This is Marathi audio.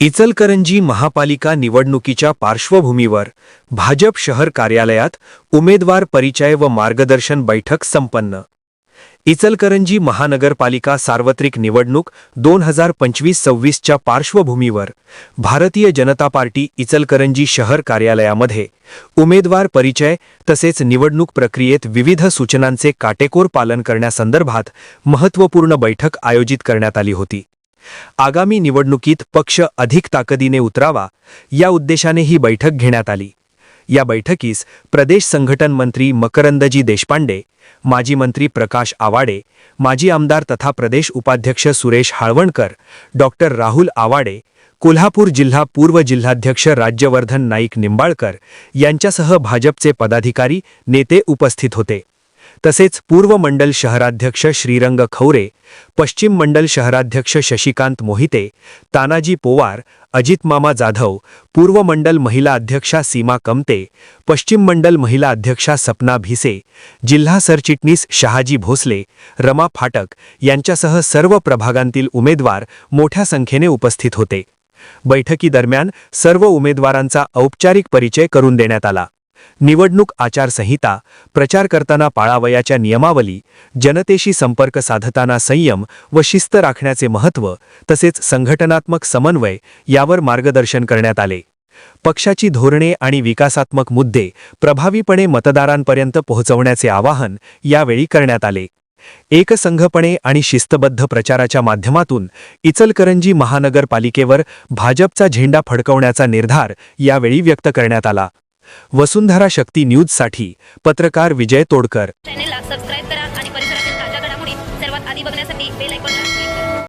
इचलकरंजी महापालिका निवडणुकीच्या पार्श्वभूमीवर भाजप शहर कार्यालयात उमेदवार परिचय व मार्गदर्शन बैठक संपन्न. इचलकरंजी महानगरपालिका सार्वत्रिक निवडणूक दोन हजार पंचवीस सव्वीसच्या पार्श्वभूमीवर भारतीय जनता पार्टी इचलकरंजी शहर कार्यालयामध्ये उमेदवार परिचय तसेच निवडणूक प्रक्रियेत विविध सूचनांचे काटेकोर पालन करण्यासंदर्भात महत्त्वपूर्ण बैठक आयोजित करण्यात आली होती. आगामी निवडणुकीत पक्ष अधिक ताकदीने उतरावा या उद्देशाने ही बैठक घेण्यात आली. या बैठकीस प्रदेश संघटन मंत्री मकरंदजी देशपांडे माजी मंत्री प्रकाश आवाडे माजी आमदार तथा प्रदेश उपाध्यक्ष सुरेश हाळवणकर डॉक्टर राहुल आवाडे कोल्हापूर जिल्हा पूर्व जिल्हाध्यक्ष राज्यवर्धन नाईक निंबाळकर यांच्यासह भाजपचे पदाधिकारी नेते उपस्थित होते. तसेच पूर्व मंडल शहराध्यक्ष श्रीरंग खौरे पश्चिम मंडल शहराध्यक्ष शशिकांत मोहिते तानाजी पोवार अजित मामा जाधव पूर्व मंडल महिला अध्यक्षा सीमा कमते पश्चिम मंडल महिला अध्यक्षा सपना भिसे जिल्हा सरचिटणीस शहाजी भोसले रमा फाटक यांच्यासह सर्व प्रभागांतील उमेदवार मोठ्या संख्येने उपस्थित होते. बैठकीदरम्यान सर्व उमेदवारांचा औपचारिक परिचय करून देण्यात आला. निवडणूक आचारसंहिता प्रचार करताना पाळावयाच्या नियमावली जनतेशी संपर्क साधताना संयम व शिस्त राखण्याचे महत्त्व तसेच संघटनात्मक समन्वय यावर मार्गदर्शन करण्यात आले. पक्षाची धोरणे आणि विकासात्मक मुद्दे प्रभावीपणे मतदारांपर्यंत पोहोचवण्याचे आवाहन यावेळी करण्यात आले. एकसंघपणे आणि शिस्तबद्ध प्रचाराच्या माध्यमातून इचलकरंजी महानगरपालिकेवर भाजपचा झेंडा फडकवण्याचा निर्धार यावेळी व्यक्त करण्यात आला. वसुंधरा शक्ती न्यूजसाठी पत्रकार विजय तोडकर. चॅनेलला सबस्क्राईब करा आणि परिसरातील ताज्या घडामोडी सर्वात आधी बघण्यासाठी बेल ऐकून